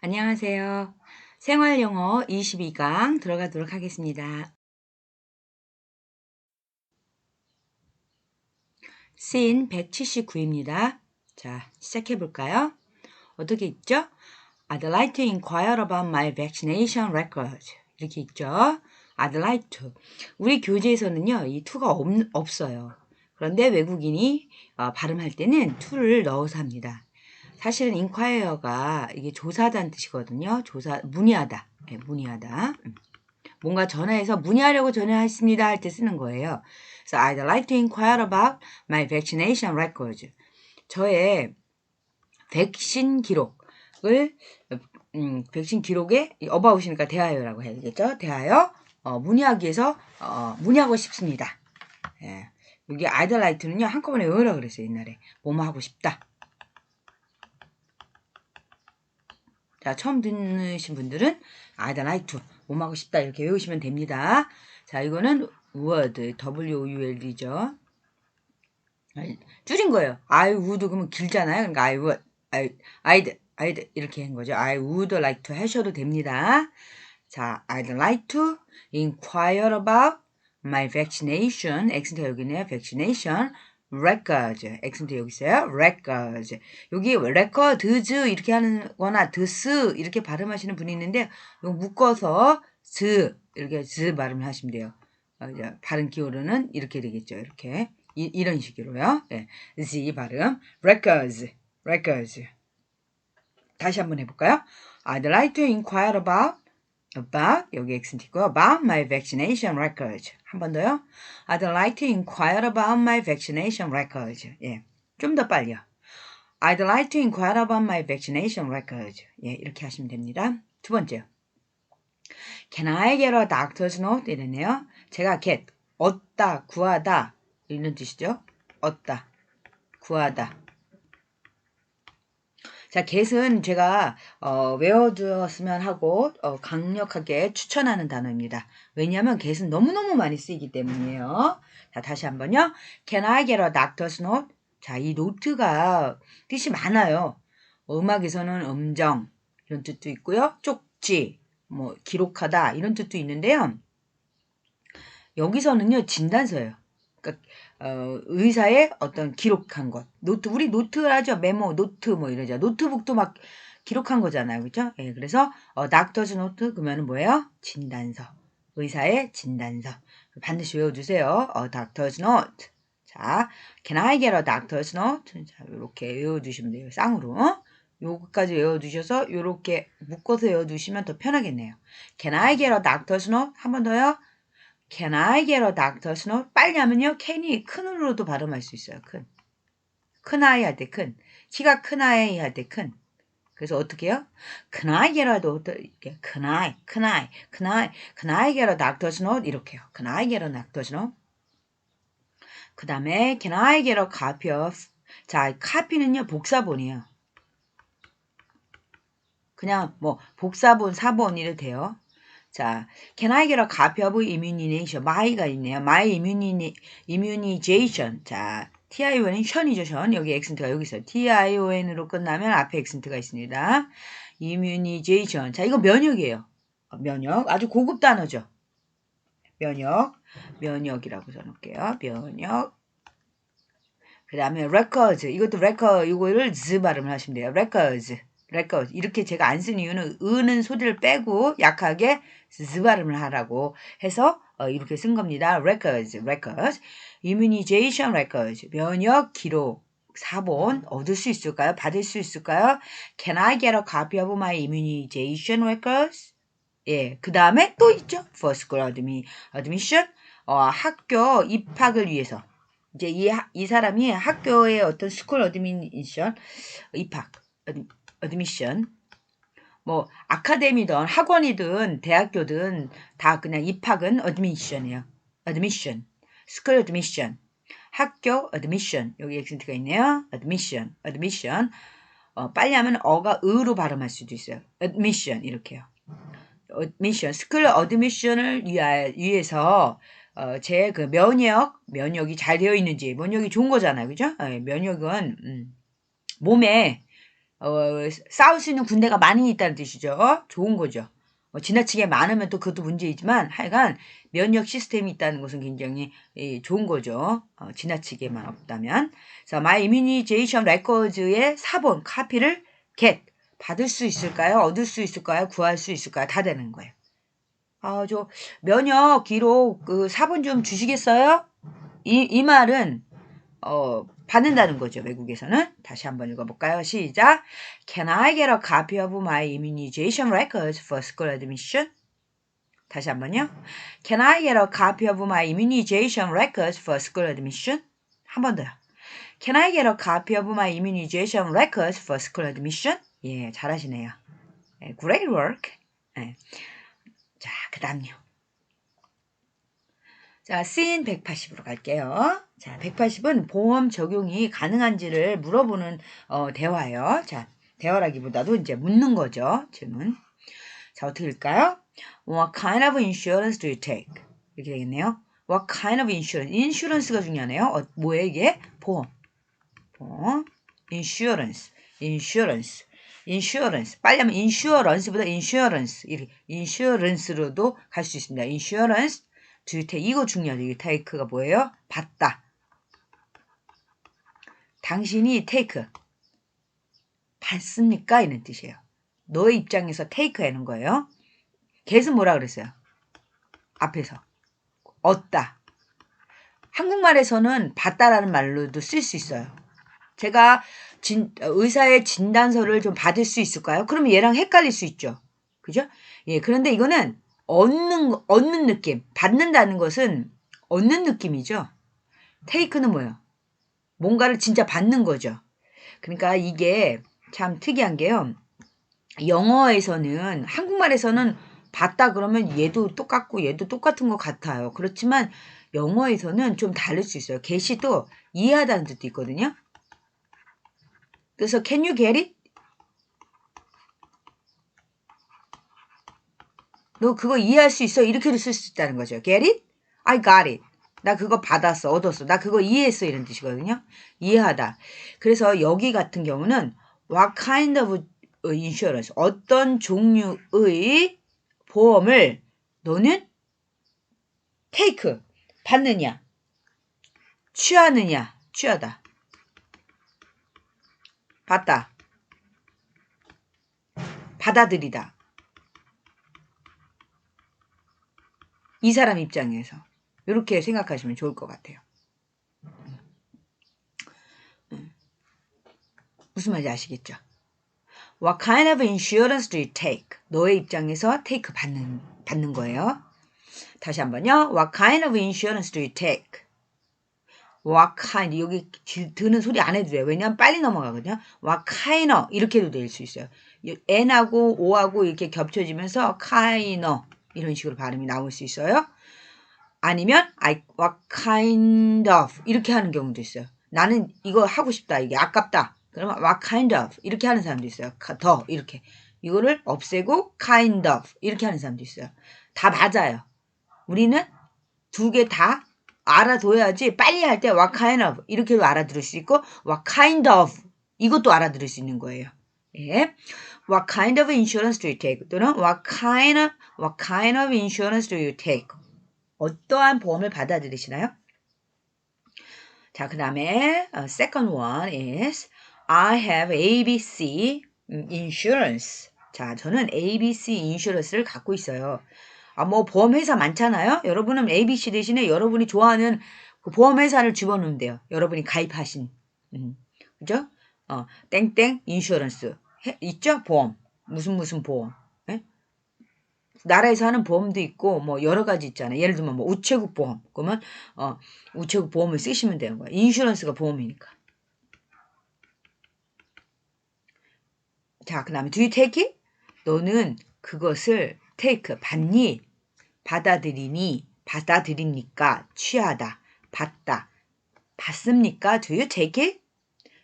안녕하세요. 생활영어 22강 들어가도록 하겠습니다. 씬 179입니다. 자, 시작해 볼까요? 어떻게 있죠? I'd like to inquire about my vaccination record. 이렇게 있죠? I'd like to. 우리 교재에서는요, 이 to가 없, 없어요. 그런데 외국인이 어, 발음할 때는 to를 넣어서 합니다. 사실은 inquire가 이게 조사하다는 뜻이거든요. 조사, 문의하다. 네, 문의하다. 음. 뭔가 전화해서 문의하려고 전화했습니다 할 때 쓰는 거예요. 그래서 I'd like to inquire about my vaccination records. 저의 백신 기록을 음, 백신 기록에 어바웃이니까 대하여라고 해야 되겠죠? 대하여 어, 문의하기 위해서 어, 문의하고 싶습니다. 예. 여기 I'd like to는요 한꺼번에 외우라 그랬어요 옛날에 뭐뭐 하고 싶다. 자, 처음 듣는 분들은 I'd like to, 몸 하고 싶다 이렇게 외우시면 됩니다. 자, 이거는 word, W-O-U-L이죠. 줄인 거예요. I would 그러면 길잖아요. 그러니까 I would, I, I'd, I'd 이렇게 한 거죠. I would like to 하셔도 됩니다. 자, I'd like to inquire about my vaccination. X가 여기 있네요. vaccination. Records. 액센트 여기 있어요. records. 여기 records 이렇게 하는 거나 드스 이렇게 발음하시는 분이 있는데 이거 묶어서 즈 이렇게 즈 발음을 하시면 돼요. 어, 발음 기호로는 이렇게 되겠죠. 이렇게 이, 런 식으로요. 네. Z 발음 records. records. 다시 한번 해볼까요? I'd like to inquire about about 여기 액센트 있고 about my vaccination records. 한 번 더요. I'd like to inquire about my vaccination records. 예. 좀 더 빨리요. I'd like to inquire about my vaccination records. 예, 이렇게 하시면 됩니다. 두 번째요. Can I get a doctor's note? 이랬네요. 제가 get, 얻다, 구하다 이런 뜻이죠. 얻다, 구하다. 자, get은 제가 어, 외워두었으면 하고 어, 강력하게 추천하는 단어입니다. 왜냐하면 get은 너무너무 많이 쓰이기 때문이에요. 자, 다시 한번요. Can I get a doctor's note? 자, 이 노트가 뜻이 많아요. 음악에서는 음정 이런 뜻도 있고요. 쪽지, 뭐 기록하다 이런 뜻도 있는데요. 여기서는요 진단서예요. 그러니까 어, 의사의 어떤 기록한 것. 노트, 우리 노트를 하죠. 메모, 노트 뭐 이러죠. 노트북도 막 기록한 거잖아요. 그죠? 예, 그래서, 어, 닥터즈 노트, 그러면 뭐예요? 진단서. 의사의 진단서. 반드시 외워주세요. 어, 닥터즈 노트. 자, can I get a doctor's note? 자, 요렇게 외워두시면 돼요. 쌍으로. 어? 요거까지 외워두셔서 요렇게 묶어서 외워두시면 더 편하겠네요. Can I get a doctor's note? 한 번 더요. Can I get a doctor's note? 빨리 하면요. can이 큰으로도 발음할 수 있어요. 큰. 큰 아이 할 때 큰. 키가 큰 아이 할 때 큰. 그래서 어떻게 해요? Can I get a doctor? 이렇게 Can I? Can I? Can I? Can I get a doctor's note? 이렇게요. Can I get a doctor's note? 그 다음에 Can I get a copy of? 자, 카피는요. 복사본이에요. 그냥 뭐 복사본, 사본 이래도 돼요. 자, can I get a copy of immunization? my가 있네요. my immuni, immunization. 자, TION은 션이죠, 션. 여기 액센트가 여기 있어요. TION으로 끝나면 앞에 액센트가 있습니다. immunization. 자, 이거 면역이에요. 면역. 아주 고급 단어죠. 면역. 면역이라고 써놓을게요. 면역. 그 다음에 records. 이것도 record, 이거를 z 발음을 하시면 돼요. records. Record 이렇게 제가 안 쓴 이유는 으는 소리를 빼고 약하게 즈 발음을 하라고 해서 어, 이렇게 쓴 겁니다. records, records, immunization records, 면역 기록 사본 얻을 수 있을까요? 받을 수 있을까요? Can I get a copy of my immunization records? 예, 그 다음에 또 있죠. For school admission, 어, 학교 입학을 위해서. 이제 이, 이 사람이 학교의 어떤 스쿨 어드미션 입학 어드미션 뭐 아카데미든 학원이든 대학교든 다 그냥 입학은 어드미션이에요. 어드미션. 스쿨 어드미션. 학교 어드미션. 여기 액센트가 있네요. 어드미션. 어드미션. 어, 빨리 하면 어가 으로 발음할 수도 있어요. admission 이렇게요. admission, 스쿨 어드미션을 위해서 어, 제 그 면역, 면역이 잘 되어 있는지 면역이 좋은 거잖아요, 그죠? 네, 면역은 음, 몸에 어, 싸울 수 있는 군대가 많이 있다는 뜻이죠. 어? 좋은 거죠. 어, 지나치게 많으면 또 그것도 문제이지만 하여간 면역 시스템이 있다는 것은 굉장히 예, 좋은 거죠. 어, 지나치게만 없다면. 자, My Immunization Records의 사본 카피를 get 받을 수 있을까요? 얻을 수 있을까요? 구할 수 있을까요? 다 되는 거예요. 아, 저 면역 기록 그 사본 좀 주시겠어요? 이, 이 말은 어, 받는다는 거죠. 외국에서는. 다시 한번 읽어볼까요? 시작. Can I get a copy of my immunization records for school admission? 다시 한번요. Can I get a copy of my immunization records for school admission? 한 번 더요. Can I get a copy of my immunization records for school admission? 예, 잘하시네요. 예, great work. 예. 자, 그 다음요. 자, 씬 180으로 갈게요. 자, 180은 보험 적용이 가능한지를 물어보는 어, 대화예요. 자, 대화라기보다도 이제 묻는 거죠. 질문. 자, 어떻게 읽까요? What kind of insurance do you take? 이렇게 되겠네요. What kind of insurance? 인슈런스가 중요하네요. 어, 뭐예요 이게? 보험. 보험. insurance. insurance. insurance. 빨리 하면 insurance보다 insurance. 이렇게 insurance로도 갈 수 있습니다. insurance. do you take? 이거 중요하죠. 이 take가 뭐예요? 받다. 당신이 take. 받습니까? 이런 뜻이에요. 너의 입장에서 take 하는 거예요. get은 뭐라 그랬어요? 앞에서. 얻다. 한국말에서는 받다라는 말로도 쓸 수 있어요. 제가 진, 의사의 진단서를 좀 받을 수 있을까요? 그러면 얘랑 헷갈릴 수 있죠. 그죠? 예, 그런데 이거는 얻는, 얻는 느낌. 받는다는 것은 얻는 느낌이죠. 테이크는 뭐예요? 뭔가를 진짜 받는 거죠. 그러니까 이게 참 특이한 게요. 영어에서는, 한국말에서는 받다 그러면 얘도 똑같고 얘도 똑같은 것 같아요. 그렇지만 영어에서는 좀 다를 수 있어요. 또 이해하다는 뜻도 있거든요. 그래서 can you get it? 너 그거 이해할 수 있어? 이렇게도 쓸 수 있다는 거죠. get it? I got it. 나 그거 받았어, 얻었어. 나 그거 이해했어. 이런 뜻이거든요. 이해하다. 그래서 여기 같은 경우는 what kind of insurance? 어떤 종류의 보험을 너는 take 받느냐 취하느냐 취하다 받다 받아들이다 이 사람 입장에서 이렇게 생각하시면 좋을 것 같아요. 음. 무슨 말인지 아시겠죠? What kind of insurance do you take? 너의 입장에서 take 받는, 받는 거예요. 다시 한번요. What kind of insurance do you take? What kind, 여기 드는 소리 안 해도 돼요. 왜냐면 빨리 넘어가거든요. What kind of, 이렇게 도 될 수 있어요. n하고 o하고 이렇게 겹쳐지면서 kind of, 이런 식으로 발음이 나올 수 있어요. 아니면 I, what kind of, 이렇게 하는 경우도 있어요. 나는 이거 하고 싶다. 이게 아깝다. 그러면 what kind of 이렇게 하는 사람도 있어요. 더 이렇게 이거를 없애고 kind of 이렇게 하는 사람도 있어요. 다 맞아요. 우리는 두 개 다 알아둬야지 빨리 할 때 what kind of 이렇게도 알아들을 수 있고 what kind of 이것도 알아들을 수 있는 거예요. 예. What kind of insurance do you take? 또는 what kind of what kind of insurance do you take? 어떠한 보험을 받아들이시나요? 자, 그 다음에 uh, second one is I have ABC insurance. 자, 저는 ABC insurance를 갖고 있어요. 아, 뭐 보험회사 많잖아요. 여러분은 ABC 대신에 여러분이 좋아하는 그 보험회사를 집어넣으면 돼요. 여러분이 가입하신. 음, 그죠? 어, 땡땡 인슈런스. 있죠? 보험. 무슨 무슨 보험. 예? 나라에서 하는 보험도 있고 뭐 여러 가지 있잖아요. 예를 들면 뭐 우체국 보험. 그러면 어, 우체국 보험을 쓰시면 되는 거예요. 인슈런스가 보험이니까. 자, 그 다음에 do you take it? 너는 그것을 take, 받니? 받아들이니? 받아들입니까? 취하다, 받다. 받습니까? do you take it?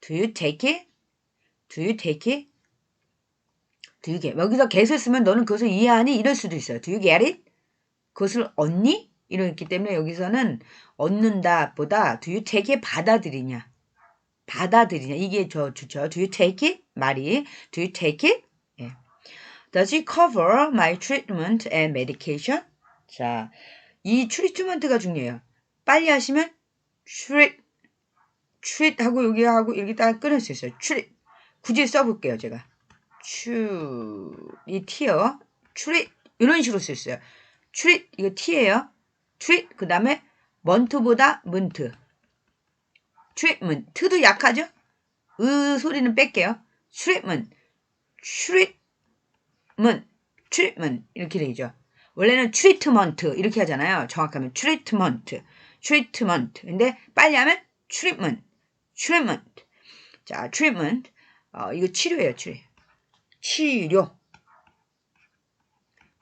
do you take it? do you take it? Do you get? 여기서 get을 쓰면 너는 그것을 이해하니? 이럴 수도 있어요. do you get it? 그것을 얻니? 이렇기 때문에 여기서는 얻는다 보다 do you take it 받아들이냐? 받아들이냐. 이게 저 좋죠. Do you take it? 말이 Do you take it? 예. Does it cover my treatment and medication? 자, 이 트리트먼트가 중요해요. 빨리 하시면 treat, treat 하고 여기 하고 이렇게 딱 끊을 수 있어요. treat. 굳이 써볼게요, 제가. 추, 이 t요. treat. 이런 식으로 쓸 수 있어요. treat. 이거 t예요. treat. 그 다음에 month보다 month. treatment. 트도 약하죠? 으 소리는 뺄게요. treatment. treatment. treatment. 이렇게 되죠. 원래는 treatment 이렇게 하잖아요. 정확하면 treatment. treatment. 근데 빨리 하면 treatment. treatment. 자, treatment. 어, 이거 치료예요, 치료. 치료.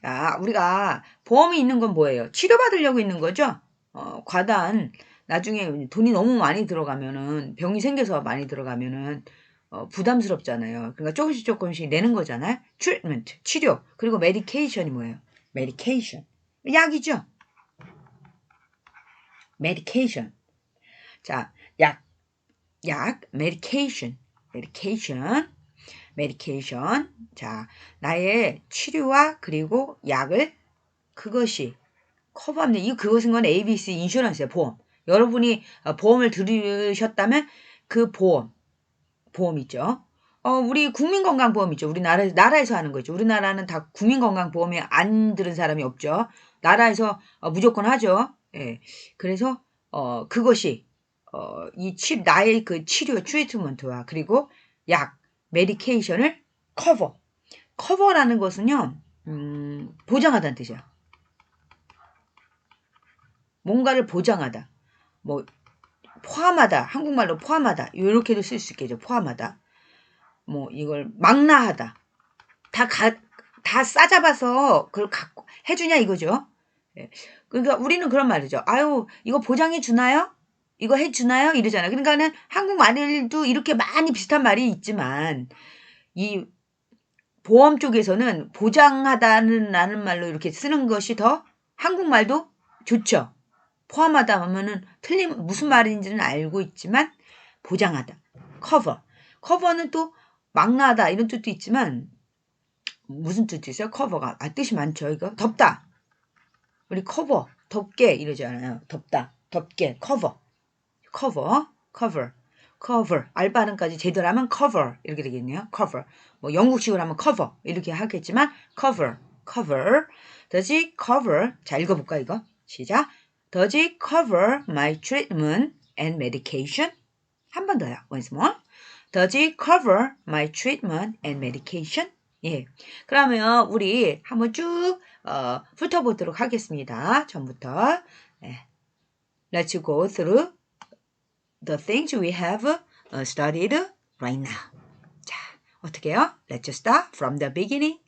자, 우리가 보험이 있는 건 뭐예요? 치료받으려고 있는 거죠? 어, 과단. 나중에 돈이 너무 많이 들어가면은, 병이 생겨서 많이 들어가면은, 어, 부담스럽잖아요. 그러니까 조금씩 조금씩 내는 거잖아요. treatment, 치료. 그리고 medication이 뭐예요? medication. 약이죠? medication. 자, 약, 약, medication, medication. 자, 나의 치료와 그리고 약을 그것이 커버합니다. 이 그것은 건 ABC 인슈런스예요. 보험. 여러분이 어, 보험을 들으셨다면 그 보험, 보험 있죠. 어, 우리 국민건강보험 있죠. 우리나라 나라에서 하는 거죠. 우리나라는 다 국민건강보험에 안 들은 사람이 없죠. 나라에서 어, 무조건 하죠. 예. 그래서 어, 그것이 어, 이 치, 나의 그 치료 트리트먼트와 그리고 약 메디케이션을 커버. 커버라는 것은요. 음, 보장하다는 뜻이야. 뭔가를 보장하다. 뭐 포함하다. 한국말로 포함하다. 이렇게도 쓸 수 있겠죠. 포함하다. 뭐 이걸 망라하다. 다 가, 다 싸잡아서 그걸 갖고 해주냐 이거죠. 예. 그러니까 우리는 그런 말이죠. 아유 이거 보장해 주나요? 이거 해 주나요? 이러잖아요. 그러니까는 한국말도 이렇게 많이 비슷한 말이 있지만 이 보험 쪽에서는 보장하다는 라는 말로 이렇게 쓰는 것이 더 한국말도 좋죠. 포함하다 하면은 틀린 무슨 말인지는 알고 있지만 보장하다. 커버. 커버는 또 망라하다 이런 뜻도 있지만 무슨 뜻이 있어요? 커버가 아 뜻이 많죠. 이거 덮다. 우리 커버 덮게 이러잖아요. 덮다, 덮게, 커버, 커버, 커버, 커버. 알 발음까지 제대로 하면 cover 이렇게 되겠네요. cover. 뭐 영국식으로 하면 cover 이렇게 하겠지만 cover, cover. Does it cover? 자 읽어볼까 이거? 시작. Does it cover my treatment and medication? 한 번 더요. Once more. Does it cover my treatment and medication? 예. 그러면 우리 한번 쭉 어, 훑어보도록 하겠습니다. 전부터. 네. Let's go through the things we have uh, studied right now. 자, 어떻게 해요? Let's start from the beginning.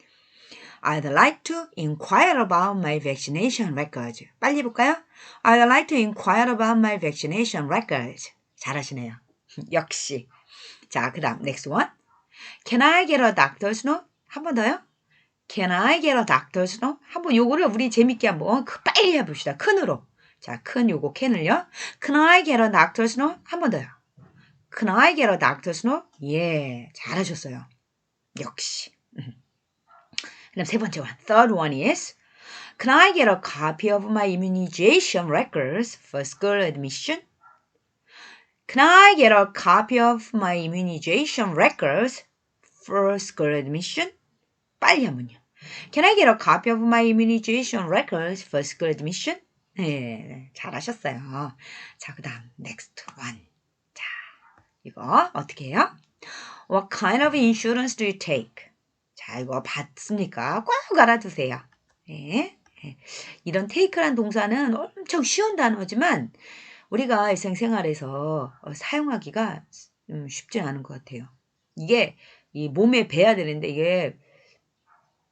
I'd like to inquire about my vaccination records. 빨리 볼까요? I'd like to inquire about my vaccination records. 잘하시네요. 역시. 자, 그 다음, next one. Can I get a doctor's note? 한 번 더요. Can I get a doctor's note? 한번 요거를 우리 재밌게 한번 빨리 해봅시다. 큰으로. 자, 큰 요거 캔을요. Can I get a doctor's note? 한번 더요. Can I get a doctor's note? 예, 잘하셨어요. 역시. 그다음 세 번째 one. Third one is Can I get a copy of my immunization records for school admission? Can I get a copy of my immunization records for school admission? 빨리 한번요. Can I get a copy of my immunization records for school admission? 네, 잘하셨어요. 자, 그 다음, next one. 자, 이거 어떻게 해요? What kind of insurance do you take? 자, 이거 봤습니까? 꼭 알아두세요. 네. 네. 이런 take란 동사는 엄청 쉬운 단어지만 우리가 일상생활에서 어, 사용하기가 음, 쉽지 않은 것 같아요. 이게 이 몸에 배야 되는데 이게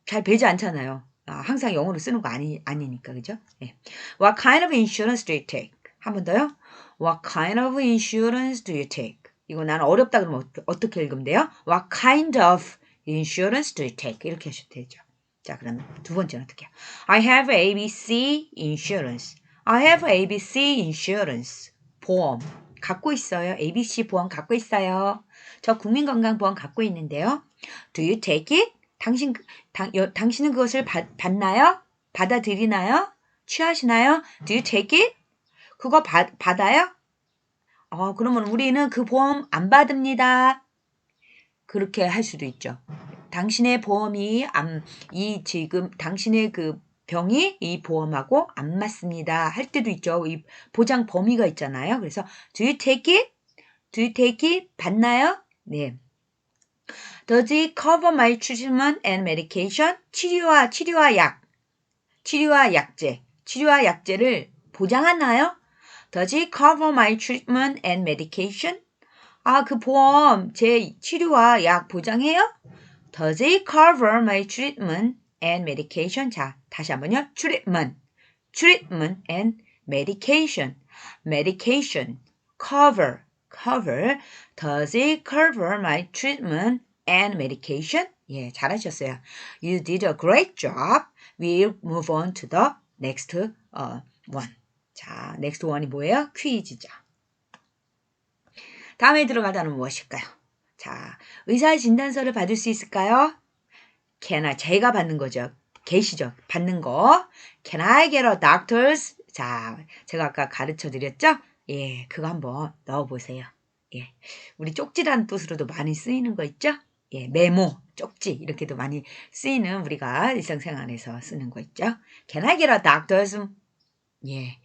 잘 배지 않잖아요. 아, 항상 영어로 쓰는 거 아니, 아니니까, 그죠? 네. What kind of insurance do you take? 한 번 더요. What kind of insurance do you take? 이거 나는 어렵다 그러면 어떻게 읽으면 돼요? What kind of insurance do you take? 이렇게 하셔도 되죠. 자, 그러면 두 번째는 어떻게 해요? I have ABC insurance. I have ABC insurance. 보험. 갖고 있어요. ABC 보험 갖고 있어요. 저 국민건강보험 갖고 있는데요. Do you take it? 당신, 당, 여, 당신은 그것을 받, 받나요? 받아들이나요? 취하시나요? Do you take it? 그거 받, 받아요? 어, 그러면 우리는 그 보험 안 받습니다. 그렇게 할 수도 있죠. 당신의 보험이 안, 이 지금 당신의 그 병이 이 보험하고 안 맞습니다. 할 때도 있죠. 이 보장 범위가 있잖아요. 그래서 do you take it? do you take it? 받나요? 네. Does it cover my treatment and medication? 치료와 치료와 약, 치료와 약제, 치료와 약제를 보장하나요? Does it cover my treatment and medication? 아, 그 보험 제 치료와 약 보장해요? Does it cover my treatment and medication? 자, 다시 한번요. treatment, treatment and medication, medication, cover, cover. Does it cover my treatment and medication? 예, 잘하셨어요. You did a great job. We'll move on to the next uh, one. 자, next one이 뭐예요? 퀴즈죠. 다음에 들어가다는 무엇일까요? 자, 의사 진단서를 받을 수 있을까요? Can I, 제가 받는 거죠. 계시죠? 받는 거. Can I get a doctor's? 자, 제가 아까 가르쳐 드렸죠? 예, 그거 한번 넣어 보세요. 예. 우리 쪽지라는 뜻으로도 많이 쓰이는 거 있죠? 예, 메모, 쪽지 이렇게도 많이 쓰이는 우리가 일상생활에서 쓰는 거 있죠? Can I get a doctor's? 예.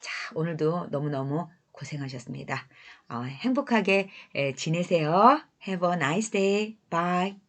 자, 오늘도 너무너무 고생하셨습니다. 어, 행복하게 에, 지내세요. Have a nice day. Bye.